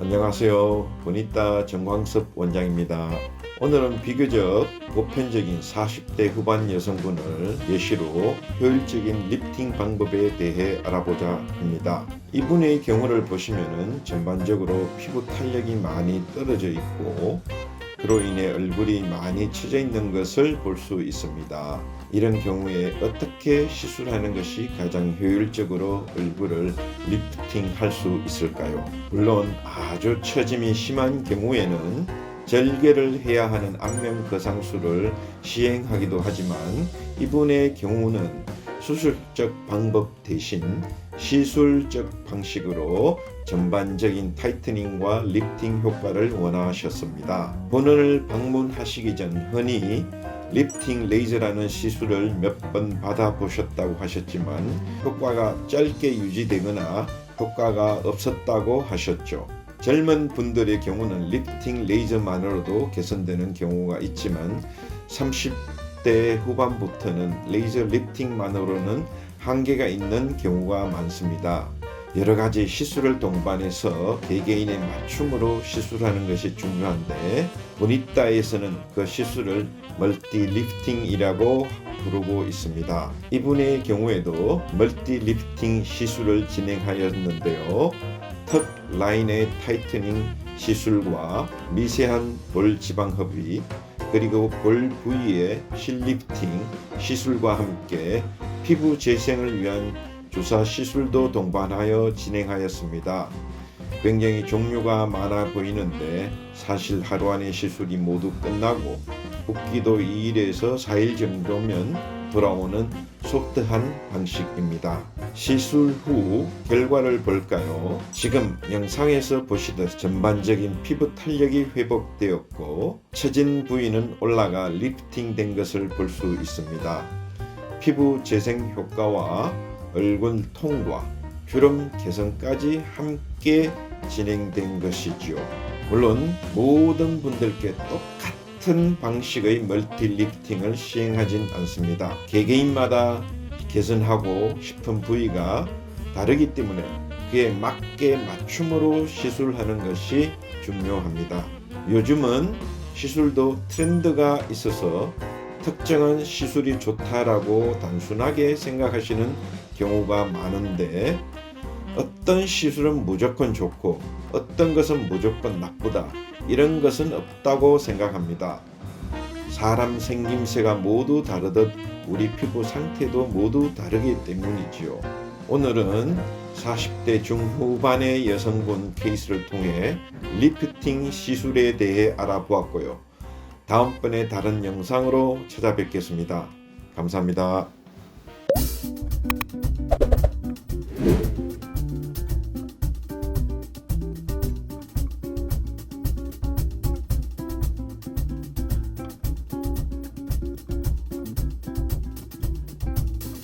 안녕하세요. 보니따 정광섭 원장입니다. 오늘은 비교적 보편적인 40대 후반 여성분을 예시로 효율적인 리프팅 방법에 대해 알아보자 합니다. 이분의 경우를 보시면은 전반적으로 피부 탄력이 많이 떨어져 있고 그로 인해 얼굴이 많이 처져 있는 것을 볼 수 있습니다. 이런 경우에 어떻게 시술하는 것이 가장 효율적으로 얼굴을 리프팅 할 수 있을까요? 물론 아주 처짐이 심한 경우에는 절개를 해야 하는 안면 거상술을 시행하기도 하지만 이분의 경우는 수술적 방법 대신 시술적 방식으로 전반적인 타이트닝과 리프팅 효과를 원하셨습니다. 본원을 방문하시기 전 흔히 리프팅 레이저라는 시술을 몇 번 받아보셨다고 하셨지만 효과가 짧게 유지되거나 효과가 없었다고 하셨죠. 젊은 분들의 경우는 리프팅 레이저만으로도 개선되는 경우가 있지만 30대 후반부터는 레이저 리프팅만으로는 한계가 있는 경우가 많습니다. 여러 가지 시술을 동반해서 개개인의 맞춤으로 시술하는 것이 중요한데 보니따에서는 그 시술을 멀티 리프팅이라고 부르고 있습니다. 이분의 경우에도 멀티 리프팅 시술을 진행하였는데요. 턱 라인의 타이트닝 시술과 미세한 볼 지방 흡입 그리고 볼 부위의 실리프팅 시술과 함께 피부 재생을 위한 주사 시술도 동반하여 진행하였습니다. 굉장히 종류가 많아 보이는데 사실 하루 안에 시술이 모두 끝나고 붓기도 2일에서 4일 정도면 돌아오는 소프트한 방식입니다. 시술 후 결과를 볼까요? 지금 영상에서 보시듯 전반적인 피부 탄력이 회복되었고 처진 부위는 올라가 리프팅된 것을 볼 수 있습니다. 피부 재생 효과와 얼굴 통과, 주름 개선까지 함께 진행된 것이지요. 물론 모든 분들께 똑같은 방식의 멀티 리프팅을 시행하진 않습니다. 개개인마다 개선하고 싶은 부위가 다르기 때문에 그에 맞게 맞춤으로 시술하는 것이 중요합니다. 요즘은 시술도 트렌드가 있어서 특정한 시술이 좋다라고 단순하게 생각하시는 경우가 많은데 어떤 시술은 무조건 좋고 어떤 것은 무조건 나쁘다 이런 것은 없다고 생각합니다. 사람 생김새가 모두 다르듯 우리 피부 상태도 모두 다르기 때문이지요. 오늘은 40대 중후반의 여성분 케이스를 통해 리프팅 시술에 대해 알아보았고요. 다음번에 다른 영상으로 찾아뵙겠습니다. 감사합니다.